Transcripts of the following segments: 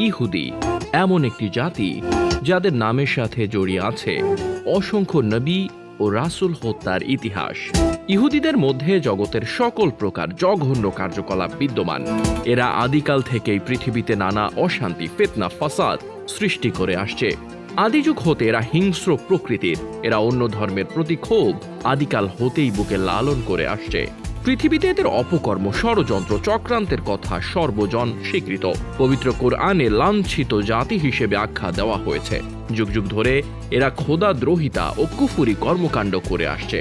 ইহুদি, এমন একটি জাতি যাদের নামের সাথে জড়িয়ে আছে অসংখ্য নবী ও রাসূল হত্যার ইতিহাস। ইহুদিদের মধ্যে জগতের সকল প্রকার জঘন্য কার্যকলাপ বিদ্যমান। এরা আদিকাল থেকেই পৃথিবীতে নানা অশান্তি, ফেতনা, ফাসাদ সৃষ্টি করে আসছে। আদিযুগ হতে এরা হিংস্র প্রকৃতির। এরা অন্য ধর্মের প্রতি ক্ষোভ আদিকাল হতেই বুকে লালন করে আসছে। পৃথিবীতে এদের অপকর্ম, ষড়যন্ত্র, চক্রান্তের কথা সর্বজন স্বীকৃত। পবিত্র কোরআনে লাঞ্ছিত জাতি হিসেবে আখ্যা দেওয়া হয়েছে। যুগ যুগ ধরে এরা খোদা দ্রোহিতা ও কুফুরি কর্মকাণ্ড করে আসছে।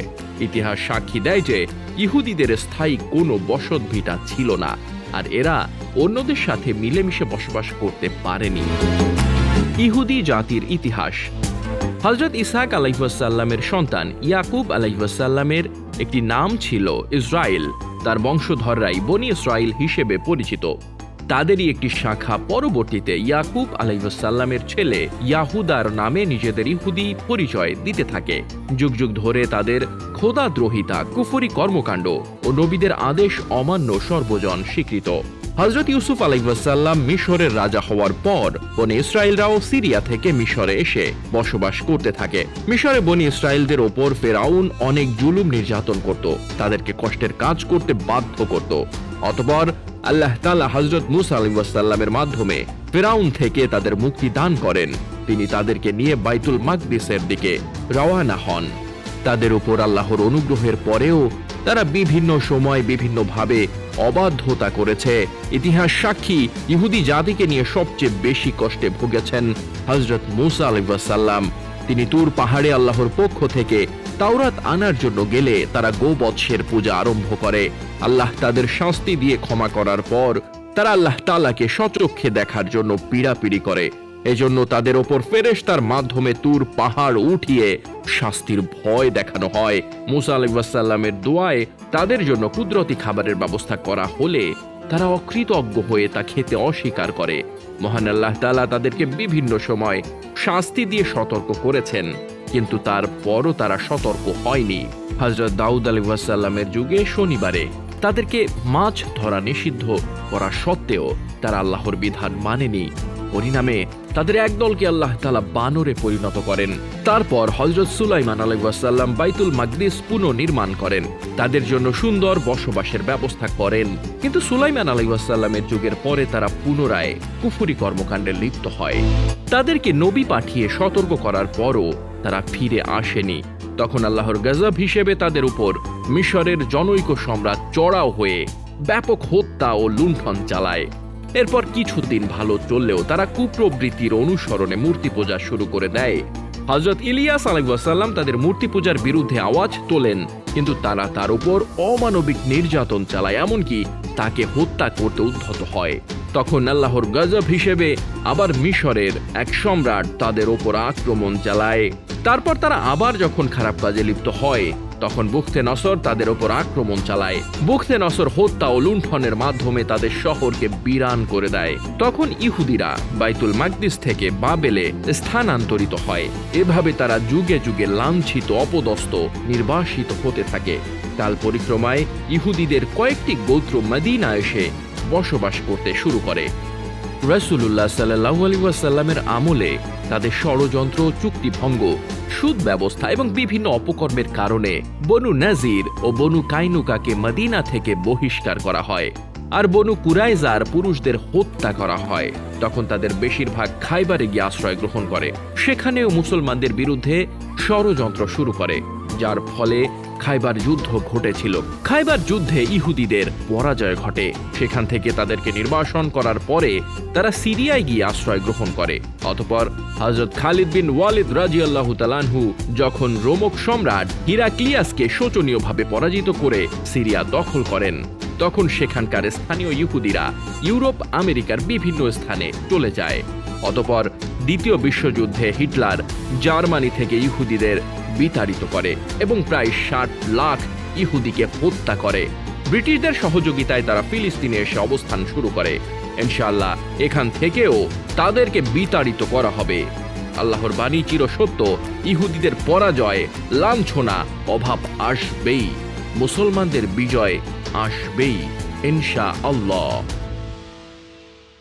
ইতিহাস সাক্ষী দেয় যে ইহুদিদের স্থায়ী কোনো বসতভিটা ছিল না, আর এরা অন্যদের সাথে মিলেমিশে বসবাস করতে পারেনি। ইহুদি জাতির ইতিহাস। হজরত ইসাক আলাইসাল্লামের সন্তান ইয়াকুব আলাইসাল্লামের একটি নাম ছিল ইসরায়েল। তার বংশধররাই বনি ইসরায়েল হিসেবে পরিচিত। তাদেরই একটি শাখা পরবর্তীতে ইয়াকুব আলাইসাল্লামের ছেলে ইয়াহুদার নামে নিজেদের ইহুদি পরিচয় দিতে থাকে। যুগ যুগ ধরে তাদের খোদাদ্রোহিতা, কুফরি কর্মকাণ্ড ও নবীদের আদেশ অমান্য সর্বজন স্বীকৃত। হজরত ইউসুফ আলাইসাল্লাম মিশরের রাজা হওয়ার পর বনি ইসরায়েলরাও সিরিয়া থেকে মিশরে এসে বসবাস করতে থাকে। মিশরে বনি ইসরায়েলদের ওপর ফেরাউন অনেক জুলুম নির্যাতন করত, তাদেরকে কষ্টের কাজ করতে বাধ্য করত। অতপর আল্লাহ তালা হজরত মুসা আলাইসাল্লামের মাধ্যমে ফেরাউন থেকে তাদের মুক্তি দান করেন। তিনি তাদেরকে নিয়ে বাইতুল মাকদিসের দিকে রওয়ানা হন। তাদের উপর আল্লাহর অনুগ্রহের পরেও তারা বিভিন্ন সময় বিভিন্নভাবে অবাধ্যতা করেছে। ইতিহাস সাক্ষী, ইহুদি জাতিকে নিয়ে সবচেয়ে বেশি কষ্টে ভুগেছেন হজরত মুসা আলিবাসাল্লাম তিনি তুর পাহাড়ে আল্লাহর পক্ষ থেকে তাওরাত আনার জন্য গেলে তারা গোবৎসের পূজা আরম্ভ করে। আল্লাহ তাদের শাস্তি দিয়ে ক্ষমা করার পর তারা আল্লাহ তালাকে সচক্ষে দেখার জন্য পীড়াপিড়ি করে। এজন্য তাদের ওপর ফেরেশতার মাধ্যমে তুর পাহাড় উঠিয়ে শাস্তির ভয় দেখানো হয়। মুসা আলাইসাল্লামের দোয়ায় তাদের জন্য কুদরতি খাবারের ব্যবস্থা করা হলে তারা অকৃতজ্ঞ হয়ে তা খেতে অস্বীকার করে। মহান আল্লাহ তালা তাদেরকে বিভিন্ন সময় শাস্তি দিয়ে সতর্ক করেছেন, কিন্তু তারপরও তারা সতর্ক হয়নি। হজরত দাউদ আলিবাসাল্লামের যুগে শনিবারে তাদেরকে মাছ ধরা নিষিদ্ধ করা সত্ত্বেও তারা আল্লাহর বিধান মানেনি। পরিণামে তাদের একদলকে আল্লাহ তালা বানরে পরিণত করেন। তারপর হজরত সুলাইমান আলাইসাল্লাম বাইতুল মাকদিস পুনর্নির্মাণ করেন। তাদের জন্য সুন্দর বসবাসের ব্যবস্থা করেন। কিন্তু সুলাইমান আলাইসাল্লামের যুগের পরে তারা পুনরায় কুফুরি কর্মকাণ্ডে লিপ্ত হয়। তাদেরকে নবী পাঠিয়ে সতর্ক করার পরও তারা ফিরে আসেনি। তখন আল্লাহর গজব হিসেবে তাদের উপর মিশরের জনৈক সম্রাট চড়াও হয়ে ব্যাপক হত্যা ও লুণ্ঠন চালায়। এরপর কিছুদিন ভালো চললেও তারা কুপ্রবৃত্তির অনুসরণে মূর্তি পূজা শুরু করে দেয়। হজরত ইলিয়াস আলাইসাল্লাম তাদের মূর্তি পূজার বিরুদ্ধে আওয়াজ তোলেন, কিন্তু তারা তার উপর অমানবিক নির্যাতন চালায়, এমনকি তাকে হত্যা করতে উদ্ধত হয়। তখন আল্লাহর গজব হিসেবে আবার মিশরের এক সম্রাট তাদের ওপর আক্রমণ চালায়। তারপর তারা আবার যখন খারাপ কাজে লিপ্ত হয় তখন বুখতে নসর তাদের ওপর আক্রমণ চালায়। বুখতে নসর হত্যা ও লুণ্ঠনের মাধ্যমে তাদের শহরকে বিরান করে দেয়। তখন ইহুদিরা বাইতুল মাকদিস থেকে বাবেলে স্থানান্তরিত হয়। এভাবে তারা যুগে যুগে লাঞ্ছিত, অপদস্থ, নির্বাসিত হতে থাকে। কাল পরিক্রমায় ইহুদিদের কয়েকটি গোত্র মদিনা এসে বসবাস করতে শুরু করে। রসুল্লাহ সাল্লাহ আলী ওয়াসাল্লামের আমলে তাদের ষড়যন্ত্র চুক্তিভঙ্গ সুদ ব্যবস্থা এবং বিভিন্ন অপকর্মের কারণে বনু নাজির ও বনু কাইনুকাকে মদিনা থেকে বহিষ্কার করা হয় আর বনু কুরাইজার পুরুষদের হত্যা করা হয়। তখন তাদের বেশিরভাগ খাইবারে গিয়ে আশ্রয় গ্রহণ করে। সেখানেও মুসলমানদের বিরুদ্ধে ষড়যন্ত্র শুরু করে, যার ফলে খাইবার যুদ্ধ ঘটেছিল। খাইবার যুদ্ধে ইহুদিদের পরাজয় ঘটে। সেখান থেকে তাদেরকে নির্বাসন করার পরে তারা সিরিয়ায় গিয়ে আশ্রয় গ্রহণ করে। অতপর হজরত খালিদ বিন ওয়ালিদ রাজিয়াল্লাহ তালানহু যখন রোমক সম্রাট হিরাক্লিয়াসকে শোচনীয়ভাবে পরাজিত করে সিরিয়া দখল করেন, তখন সেখানকার স্থানীয় ইহুদিরা ইউরোপ, আমেরিকার বিভিন্ন স্থানে চলে যায়। অতপর দ্বিতীয় বিশ্বযুদ্ধে হিটলার জার্মানি থেকে ইহুদিদের বিতাড়িত করে এবং প্রায় ষাট লাখ ইহুদিকে হত্যা করে। ব্রিটিশদের সহযোগিতায় তারা ফিলিস্তিনে এসে অবস্থান শুরু করে। ইনশাআল্লাহ এখান থেকেও তাদেরকে বিতাড়িত করা হবে। আল্লাহর বাণী চিরসত্য, ইহুদিদের পরাজয়, লাঞ্ছনা, অভাব আসবেই। মুসলমানদের বিজয় আসবেই ইনশা আল্লাহ